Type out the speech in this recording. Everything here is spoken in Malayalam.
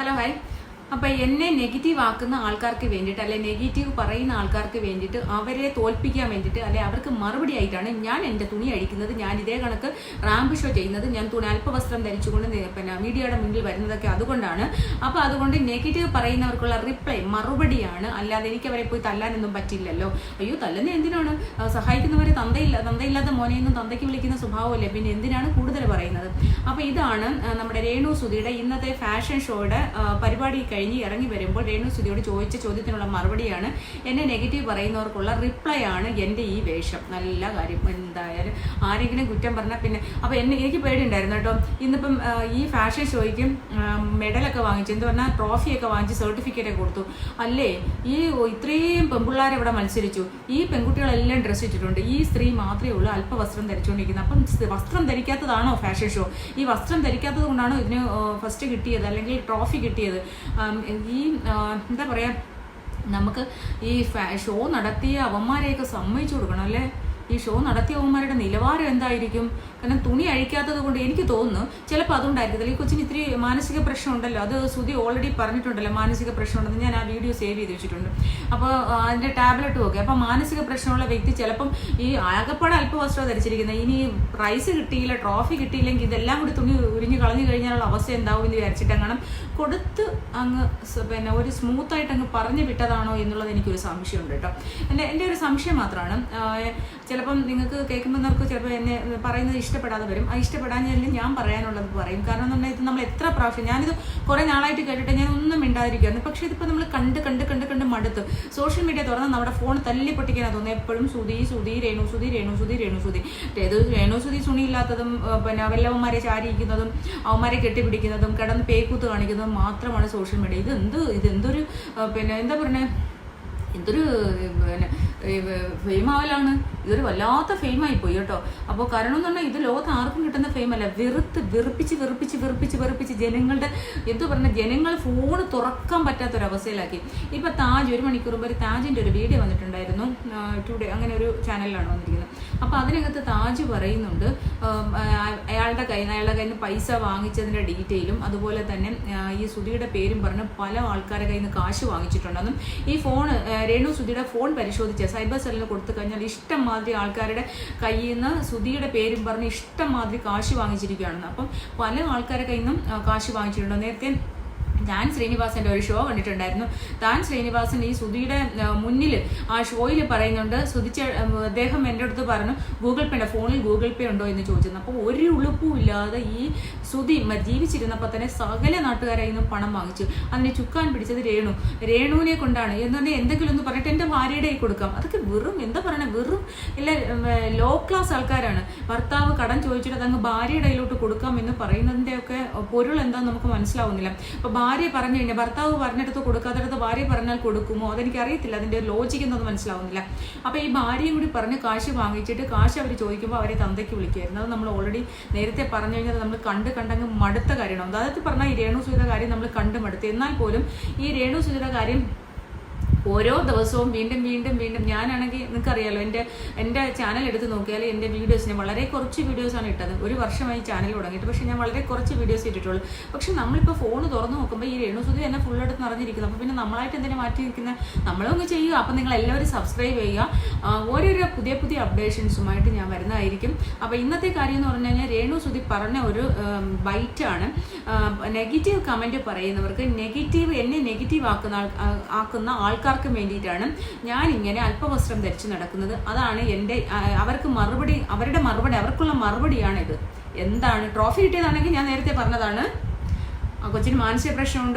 হ্যালো হাই അപ്പൊ എന്നെ നെഗറ്റീവ് ആക്കുന്ന ആൾക്കാർക്ക് വേണ്ടിയിട്ട് അല്ലെ നെഗറ്റീവ് പറയുന്ന ആൾക്കാർക്ക് വേണ്ടിയിട്ട് അവരെ തോൽപ്പിക്കാൻ വേണ്ടിയിട്ട് അല്ലെ അവർക്ക് മറുപടി ആയിട്ടാണ് ഞാൻ എന്റെ തുണി അഴിക്കുന്നത് ഞാൻ ഇതേ കണക്ക് റാമ്പ് ഷോ ചെയ്യുന്നത് ഞാൻ തുണി അല്പവസ്ത്രം ധരിച്ചുകൊണ്ട് പിന്നെ മീഡിയയുടെ മുന്നിൽ വരുന്നതൊക്കെ അതുകൊണ്ടാണ്. അപ്പൊ അതുകൊണ്ട് നെഗറ്റീവ് പറയുന്നവർക്കുള്ള റിപ്ലൈ മറുപടിയാണ്. അല്ലാതെ എനിക്ക് അവരെ പോയി തല്ലാനൊന്നും പറ്റില്ലല്ലോ. അയ്യോ തല്ലുന്ന എന്തിനാണ്? സഹായിക്കുന്നവരെ തന്തയില്ല തന്തയില്ലാത്ത മോനെയൊന്നും തന്തയ്ക്ക് വിളിക്കുന്ന സ്വഭാവമല്ലേ? പിന്നെ എന്തിനാണ് കൂടുതൽ പറയുന്നത്? അപ്പൊ ഇതാണ് നമ്മുടെ രേണു സുധിയുടെ ഇന്നത്തെ ഫാഷൻ ഷോയുടെ പരിപാടി കഴിഞ്ഞ് ഇറങ്ങി വരുമ്പോൾ രേണു സുധിയോട് ചോദിച്ച ചോദ്യത്തിനുള്ള മറുപടിയാണ് എന്നെ നെഗറ്റീവ് പറയുന്നവർക്കുള്ള റിപ്ലൈ ആണ് എന്റെ ഈ വേഷം. നല്ല കാര്യം. എന്തായാലും ആരെങ്കിലും കുറ്റം പറഞ്ഞാൽ പിന്നെ അപ്പോൾ എന്നെ എനിക്ക് പേടിയുണ്ടായിരുന്നു കേട്ടോ. ഇന്നിപ്പം ഈ ഫാഷൻ ഷോയ്ക്ക് മെഡലൊക്കെ വാങ്ങിച്ചു. എന്ത് പറഞ്ഞാൽ ട്രോഫിയൊക്കെ വാങ്ങിച്ച് സർട്ടിഫിക്കറ്റ് കൊടുത്തു. അല്ലേ? ഈ ഇത്രയും പെൺപിള്ളേരെ ഇവിടെ മത്സരിച്ചു. ഈ പെൺകുട്ടികളെല്ലാം ഡ്രസ്സ് ഇട്ടിട്ടുണ്ട്. ഈ സ്ത്രീ മാത്രമേ ഉള്ളൂ അല്പ വസ്ത്രം ധരിച്ചുകൊണ്ടിരിക്കുന്നത്. അപ്പം വസ്ത്രം ധരിക്കാത്തതാണോ ഫാഷൻ ഷോ ഈ വസ്ത്രം ധരിക്കാത്തത് കൊണ്ടാണോ ഇതിന് ഫസ്റ്റ് കിട്ടിയത്? അല്ലെങ്കിൽ ട്രോഫി കിട്ടിയത്? ഈ എന്താ പറയാ നമുക്ക് ഈ ഷോ നടത്തിയ അവന്മാരെയൊക്കെ സമ്മതിച്ചു കൊടുക്കണം അല്ലേ? ഈ ഷോ നടത്തിയവന്മാരുടെ നിലവാരം എന്തായിരിക്കും? കാരണം തുണി അഴിക്കാത്തത് കൊണ്ട് എനിക്ക് തോന്നുന്നു ചിലപ്പോൾ അതുകൊണ്ടായിരിക്കത്തില്ല ഈ കൊച്ചിന് ഇത്തിരി മാനസിക പ്രശ്നം ഉണ്ടല്ലോ അത് സുധി ഓൾറെഡി പറഞ്ഞിട്ടുണ്ടല്ലോ മാനസിക പ്രശ്നം ഉണ്ടെന്ന് ഞാൻ ആ വീഡിയോ സേവ് ചെയ്ത് വെച്ചിട്ടുണ്ട്. അപ്പോൾ അതിന്റെ ടാബ്ലറ്റും ഒക്കെ. അപ്പോൾ മാനസിക പ്രശ്നമുള്ള വ്യക്തി ചിലപ്പം ഈ ആകപ്പാടെ അല്പവസ്ത്രം ധരിച്ചിരിക്കുന്നത് ഇനി പ്രൈസ് കിട്ടിയില്ല ട്രോഫി കിട്ടിയില്ലെങ്കിൽ ഇതെല്ലാം കൂടി തുണി ഉരിഞ്ഞ് കളഞ്ഞു കഴിഞ്ഞാലുള്ള അവസ്ഥ എന്താവും എന്ന് വിചാരിച്ചിട്ട് അങ്ങനെ കൊടുത്ത് അങ്ങ് പിന്നെ ഒരു സ്മൂത്തായിട്ട് അങ്ങ് പറഞ്ഞു വിട്ടതാണോ എന്നുള്ളത് എനിക്കൊരു സംശയമുണ്ട് കേട്ടോ. എന്റെ എന്റെ ഒരു സംശയം മാത്രമാണ്. ചിലപ്പം നിങ്ങൾക്ക് കേൾക്കുമ്പോൾ നമുക്ക് ചിലപ്പോൾ എന്നെ പറയുന്നത് ഇഷ്ടപ്പെടാതെ വരും. ആ ഇഷ്ടപ്പെടാഞ്ഞാലും ഞാൻ പറയാനുള്ളത് പറയും. കാരണം എന്ന് പറഞ്ഞാൽ ഇത് നമ്മൾ എത്ര പ്രാവശ്യം ഞാനിത് കുറേ നാളായിട്ട് കേട്ടിട്ട് ഞാൻ ഒന്നും മിണ്ടാതിരിക്കുകയായിരുന്നു പക്ഷേ ഇതിപ്പോൾ നമ്മൾ കണ്ട് കണ്ട് കണ്ട് കണ്ട് മടുത്ത്. സോഷ്യൽ മീഡിയ തുറന്ന് നമ്മുടെ ഫോൺ തല്ലി പൊട്ടിക്കാനാണ് തോന്നുന്നത് എപ്പോഴും സുധി സുധി രേണു സുധി രേണു സുധി രേണു സുധി. ഏത് രേണു സുധി സുണിയില്ലാത്തതും പിന്നെ വല്ലവന്മാരെ ചാരിയിരിക്കുന്നതും അവന്മാരെ കെട്ടിപ്പിടിക്കുന്നതും കിടന്ന് പേക്കൂത്ത് കാണിക്കുന്നതും മാത്രമാണ് സോഷ്യൽ മീഡിയ. ഇത് എന്ത് ഇത് എന്തൊരു പിന്നെ എന്താ പറയണേ എന്തൊരു ഫെയിം ആവലാണ് ഇതൊരു വല്ലാത്ത ഫെയിം ആയി പോയി കേട്ടോ. അപ്പോൾ കാരണം എന്ന് പറഞ്ഞാൽ ഇത് ലോകത്ത് ആർക്കും കിട്ടുന്ന ഫെയിം അല്ല വെറുത്ത് വെറുപ്പിച്ച് വെറുപ്പിച്ച് വെറുപ്പിച്ച് വെറുപ്പിച്ച് ജനങ്ങളുടെ എന്തു പറഞ്ഞാൽ ജനങ്ങൾ ഫോൺ തുറക്കാൻ പറ്റാത്തൊരവസ്ഥയിലാക്കി. ഇപ്പോൾ താജ് ഒരു മണിക്കൂർ മുമ്പ് ഒരു താജിന്റെ ഒരു വീഡിയോ വന്നിട്ടുണ്ടായിരുന്നു. ടുഡേ അങ്ങനെ ഒരു ചാനലിലാണ് വന്നിരിക്കുന്നത്. അപ്പോൾ അതിനകത്ത് താജ് പറയുന്നുണ്ട് അയാളുടെ കയ്യിൽ നിന്ന് അയാളുടെ കയ്യിൽ നിന്ന് പൈസ വാങ്ങിച്ചതിന്റെ ഡീറ്റെയിലും അതുപോലെ തന്നെ ഈ സുധിയുടെ പേരും പറഞ്ഞ് പല ആൾക്കാരെ കയ്യിൽ നിന്ന് കാശ് വാങ്ങിച്ചിട്ടുണ്ടെന്നും ഈ ഫോൺ രേണു സുധിയുടെ ഫോൺ പരിശോധിച്ച് സൈബർ സെല്ലിന് കൊടുത്തു കഴിഞ്ഞാൽ ഇഷ്ടം മാതിരി ആൾക്കാരുടെ കയ്യിൽ നിന്ന് സുധിയുടെ പേരും പറഞ്ഞ് ഇഷ്ടം മാതിരി കാശ് വാങ്ങിച്ചിരിക്കുകയാണെന്ന്. അപ്പം പല ആൾക്കാരുടെ കയ്യിൽ നിന്നും കാശ് വാങ്ങിച്ചിട്ടുണ്ട്. നേരത്തെ താൻ ശ്രീനിവാസന്റെ ഒരു ഷോ കണ്ടിട്ടുണ്ടായിരുന്നു. താൻ ശ്രീനിവാസൻ ഈ സുധിയുടെ മുന്നിൽ ആ ഷോയിൽ പറയുന്നുണ്ട് സുധിച്ച അദ്ദേഹം എന്റെ അടുത്ത് പറഞ്ഞു ഗൂഗിൾ പേ ഉണ്ടോ ഫോണിൽ ഗൂഗിൾ പേ ഉണ്ടോ എന്ന് ചോദിച്ചത് അപ്പോൾ ഒരു ഉളുപ്പും ഇല്ലാതെ ഈ സുധി ജീവിച്ചിരുന്നപ്പോൾ തന്നെ സകല നാട്ടുകാരെ നിന്നും പണം വാങ്ങിച്ചു. അതിനെ ചുക്കാൻ പിടിച്ചത് രേണു. രേണുവിനെ കൊണ്ടാണ്. എന്നുണ്ടെങ്കിൽ എന്തെങ്കിലും ഒന്ന് പറഞ്ഞിട്ട് എന്റെ ഭാര്യയുടെ കൊടുക്കാം. അതൊക്കെ വെറും എന്താ പറയണേ വെറും ഇല്ല ലോ ക്ലാസ് ആൾക്കാരാണ്. ഭർത്താവ് കടം ചോദിച്ചിട്ട് അതങ്ങ് ഭാര്യയുടെ കയ്യിലോട്ട് കൊടുക്കാം എന്ന് പറയുന്നതിന്റെ ഒക്കെ പൊരുൾ എന്താന്ന് നമുക്ക് മനസ്സിലാവുന്നില്ല. അപ്പൊ ഭാര്യ പറഞ്ഞു കഴിഞ്ഞാൽ ഭർത്താവ് പറഞ്ഞെടുത്ത് കൊടുക്കാത്തടത്ത് ഭാര്യ പറഞ്ഞാൽ കൊടുക്കുമോ? അതെനിക്ക് അറിയത്തില്ല അതിന്റെ ലോജിക് എന്നൊന്നും മനസ്സിലാവുന്നില്ല. അപ്പൊ ഈ ഭാര്യയും കൂടി പറഞ്ഞ് കാശ് വാങ്ങിച്ചിട്ട് കാശ് അവർ ചോദിക്കുമ്പോൾ അവരെ തന്തയ്ക്ക് വിളിക്കുമായിരുന്നു അത് നമ്മൾ ഓൾറെഡി നേരത്തെ പറഞ്ഞു കഴിഞ്ഞാൽ നമ്മൾ കണ്ട് കണ്ടങ്ങ് മടുത്ത കാര്യമാണ്. അതായത് പറഞ്ഞാൽ ഈ രേണു സുധിയുടെ കാര്യം നമ്മൾ കണ്ട് മടുത്ത്. എന്നാൽ പോലും ഈ രേണു സുധിയുടെ കാര്യം ഓരോ ദിവസവും വീണ്ടും വീണ്ടും വീണ്ടും ഞാനാണെങ്കിൽ നിങ്ങൾക്കറിയാലോ എന്റെ എന്റെ ചാനൽ എടുത്ത് നോക്കിയാൽ എന്റെ വീഡിയോസ് ഞാൻ വളരെ കുറച്ച് വീഡിയോസാണ് ഇട്ടത്. ഒരു വർഷമായി ചാനൽ തുടങ്ങിയിട്ട് പക്ഷേ ഞാൻ വളരെ കുറച്ച് വീഡിയോസ് ഇട്ടിട്ടുള്ളൂ. പക്ഷെ നമ്മളിപ്പോൾ ഫോൺ തുറന്ന് നോക്കുമ്പോൾ ഈ രേണുസുതി എന്നെ ഫുൾ എടുത്ത് നിറഞ്ഞിരിക്കുന്നു. അപ്പോൾ പിന്നെ നമ്മളായിട്ട് എന്തിനാ മാറ്റി നിൽക്കുന്നത് നമ്മളൊന്ന് ചെയ്യുക. അപ്പോൾ നിങ്ങൾ എല്ലാവരും സബ്സ്ക്രൈബ് ചെയ്യുക ഓരോരോ പുതിയ പുതിയ അപ്ഡേഷൻസുമായിട്ട് ഞാൻ വരുന്നതായിരിക്കും. അപ്പോൾ ഇന്നത്തെ കാര്യം എന്ന് പറഞ്ഞു കഴിഞ്ഞാൽ രേണു സുധി പറഞ്ഞ ഒരു ബൈറ്റാണ് നെഗറ്റീവ് കമന്റ് പറയുന്നവർക്ക് നെഗറ്റീവ് എന്നെ നെഗറ്റീവ് ആക്കുന്ന ആക്കുന്ന ആൾക്കാർക്ക് വേണ്ടിയിട്ടാണ് ഞാൻ ഇങ്ങനെ അല്പവസ്ത്രം ധരിച്ചു നടക്കുന്നത്. അതാണ് എന്റെ അവർക്ക് മറുപടി അവരുടെ മറുപടി അവർക്കുള്ള മറുപടിയാണിത്. എന്താണ്? ട്രോഫി കിട്ടിയതാണെങ്കിൽ ഞാൻ നേരത്തെ പറഞ്ഞതാണ്. ആ കൊച്ചിന് മാനസിക പ്രശ്നമുണ്ട്.